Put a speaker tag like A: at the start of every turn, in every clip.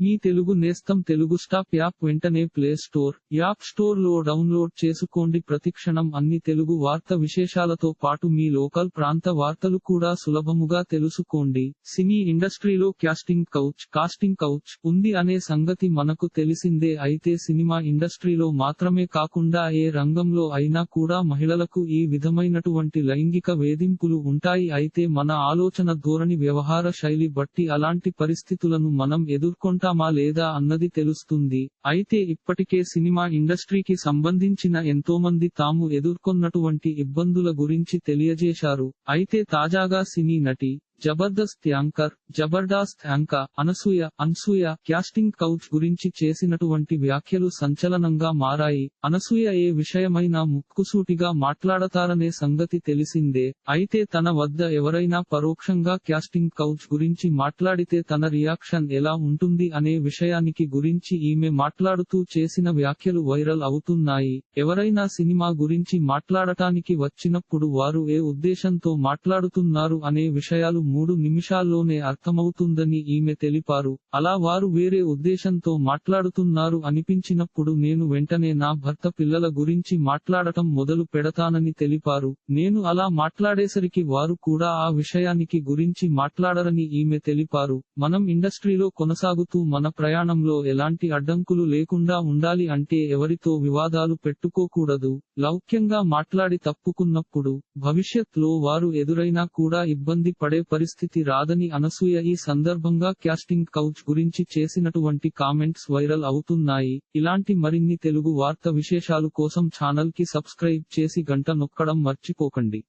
A: మీ తెలుగు నేస్తం Telugu stop app వెంటనే play store app స్టోర్లో డౌన్లోడ్ చేసుకోండి. ప్రతిక్షణం అన్ని తెలుగు వార్త విశేషాలతో పాటు మీ లోకల్ ప్రాంత వార్తలు కూడా సులభముగా తెలుసుకోండి. సినీ ఇండస్ట్రీలో క్యాస్టింగ్ కౌచ్ కాస్టింగ్ కౌచ్ ఉంది అనే సంగతి మనకు తెలిసిందే. అయితే సినిమా ఇండస్ట్రీలో మాత్రమే కాకుండా ఏ రంగంలో అయినా కూడా మహిళలకు ఈ విధమైనటువంటి లైంగిక వేధింపులు ఉంటాయి. అయితే మన ఆలోచన ధోరణి వ్యవహార శైలి బట్టి అలాంటి పరిస్థితులను మనం ఎదుర్కొంటాం. చేస్తామా లేదా అన్నది తెలుస్తుంది. అయితే ఇప్పటికే సినిమా ఇండస్ట్రీకి సంబంధించిన ఎంతోమంది తాము ఎదుర్కొన్నటువంటి ఇబ్బందుల గురించి తెలియజేశారు. అయితే తాజాగా సినీ నటి జబర్దస్త్ యాంకర్ జబర్దాస్త్ యాంక అనసూయ అన్సూయ క్యాస్టింగ్ కౌచ్ గురించి చేసినటువంటి వ్యాఖ్యలు సంచలనంగా మారాయి. అనసూయ ఏ విషయమైనా ముక్కుసూటిగా మాట్లాడతారనే సంగతి తెలిసిందే. అయితే తన వద్ద ఎవరైనా పరోక్షంగా క్యాస్టింగ్ కౌచ్ గురించి మాట్లాడితే తన రియాక్షన్ ఎలా ఉంటుంది అనే విషయానికి గురించి ఈమె మాట్లాడుతూ చేసిన వ్యాఖ్యలు వైరల్ అవుతున్నాయి. ఎవరైనా సినిమా గురించి మాట్లాడటానికి వచ్చినప్పుడు వారు ఏ ఉద్దేశంతో మాట్లాడుతున్నారు అనే విషయాలు మూడు నిమిషాల్లోనే అర్థమవుతుందని ఈమె తెలిపారు. అలా వారు వేరే ఉద్దేశంతో మాట్లాడుతున్నారు అనిపించినప్పుడు నేను వెంటనే నా భర్త పిల్లల గురించి మాట్లాడటం మొదలు పెడతానని తెలిపారు. నేను అలా మాట్లాడేసరికి వారు కూడా ఆ విషయానికి గురించి మాట్లాడరని ఈమె తెలిపారు. మనం ఇండస్ట్రీలో కొనసాగుతూ మన ప్రయాణంలో ఎలాంటి అడ్డంకులు లేకుండా ఉండాలి అంటే ఎవరితో వివాదాలు పెట్టుకోకూడదు. లౌక్యంగా మాట్లాడి తప్పుకున్నప్పుడు భవిష్యత్లో వారు ఎదురైనా కూడా ఇబ్బంది పడే పరిస్థితి రాదని అనసూయ ఈ సందర్భంగా క్యాస్టింగ్ కౌచ్ గురించి చేసినటువంటి కామెంట్స్ వైరల్ అవుతున్నాయి. ఇలాంటి మరిన్ని తెలుగు వార్త విశేషాలు కోసం ఛానల్కి సబ్స్క్రైబ్ చేసి గంట నొక్కడం మర్చిపోకండి.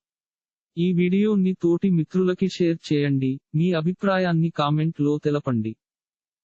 A: ఈ వీడియోని తోటి మిత్రులకి షేర్ చేయండి. మీ అభిప్రాయాన్ని కామెంట్లో తెలపండి.